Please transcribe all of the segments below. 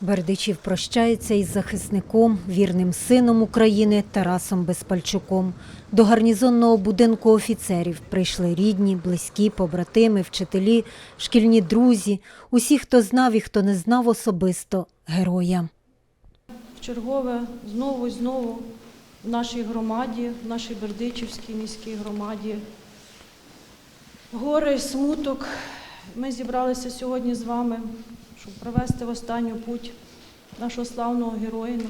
Бердичів прощається із захисником, вірним сином України Тарасом Безпальчуком. До гарнізонного будинку офіцерів прийшли рідні, близькі, побратими, вчителі, шкільні друзі, усі, хто знав і хто не знав особисто героя. Чергове знову і знову в нашій громаді, в нашій Бердичівській міській громаді. Горе, смуток. Ми зібралися сьогодні з вами, щоб провести в останню путь нашого славного героїна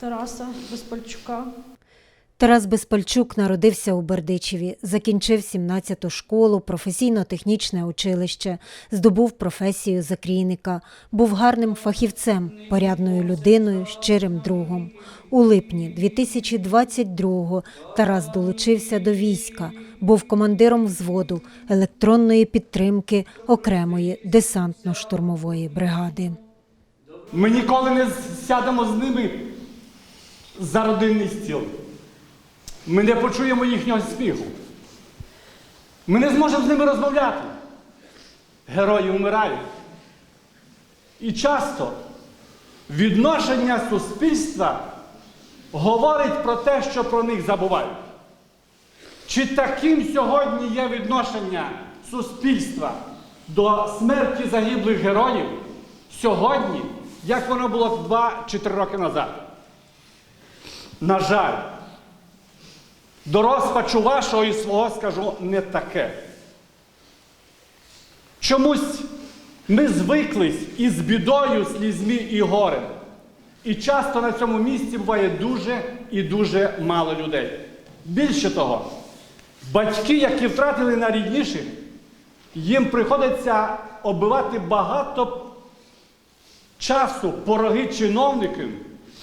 Тараса Безпальчука. Тарас Безпальчук народився у Бердичеві, закінчив 17-ту школу, професійно-технічне училище, здобув професію закрійника, був гарним фахівцем, порядною людиною, щирим другом. У липні 2022-го Тарас долучився до війська, був командиром взводу електронної підтримки окремої десантно-штурмової бригади. Ми ніколи не сядемо з ними за родинний стіл. Ми не почуємо їхнього сміху. Ми не зможемо з ними розмовляти. Герої вмирають. І часто відношення суспільства говорить про те, що про них забувають. Чи таким сьогодні є відношення суспільства до смерті загиблих героїв сьогодні, як воно було 2 чи 3 роки назад? На жаль, до розпачу вашого і свого скажу не таке. Чомусь ми звиклись із бідою, слізьми і горем. І часто на цьому місці буває дуже і дуже мало людей. Більше того, батьки, які втратили найрідніших, їм приходиться оббивати багато часу пороги чиновників,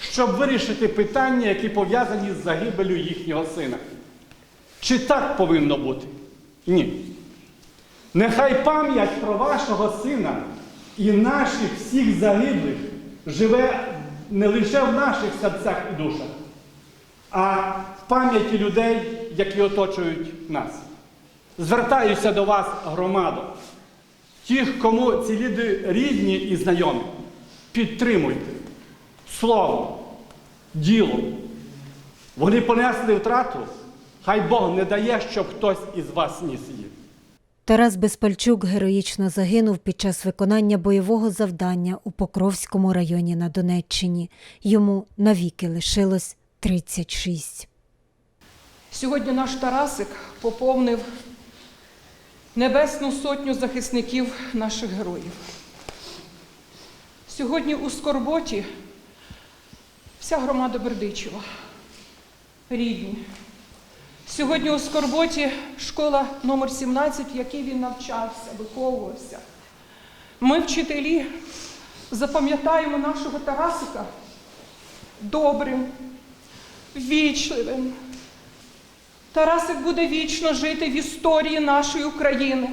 щоб вирішити питання, які пов'язані з загибелю їхнього сина. Чи так повинно бути? Ні. Нехай пам'ять про вашого сина і наших всіх загиблих живе не лише в наших серцях і душах, а пам'яті людей, які оточують нас. Звертаюся до вас, громадо, тих, кому ці люди рідні і знайомі, підтримуйте словом, ділом. Вони понесли втрату, хай Бог не дає, щоб хтось із вас ніс її. Тарас Безпальчук героїчно загинув під час виконання бойового завдання у Покровському районі на Донеччині. Йому навіки лишилось 36. Сьогодні наш Тарасик поповнив небесну сотню захисників наших героїв. Сьогодні у Скорботі вся громада Бердичева, рідні. Сьогодні у Скорботі школа номер 17, в якій він навчався, виховувався. Ми, вчителі, запам'ятаємо нашого Тарасика добрим, вічливим, Тарасик буде вічно жити в історії нашої України.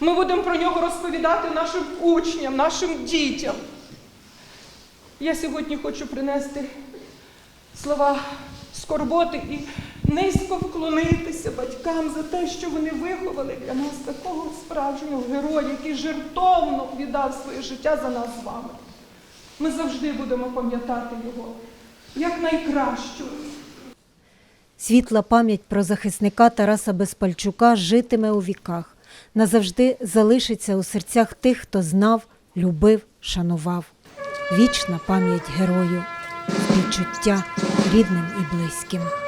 Ми будемо про нього розповідати нашим учням, нашим дітям. Я сьогодні хочу принести слова скорботи і низько вклонитися батькам за те, що вони виховали для нас такого справжнього героя, який жертовно віддав своє життя за нас з вами. Ми завжди будемо пам'ятати його як найкращого. Світла пам'ять про захисника Тараса Безпальчука житиме у віках, назавжди залишиться у серцях тих, хто знав, любив, шанував. Вічна пам'ять герою, співчуття рідним і близьким.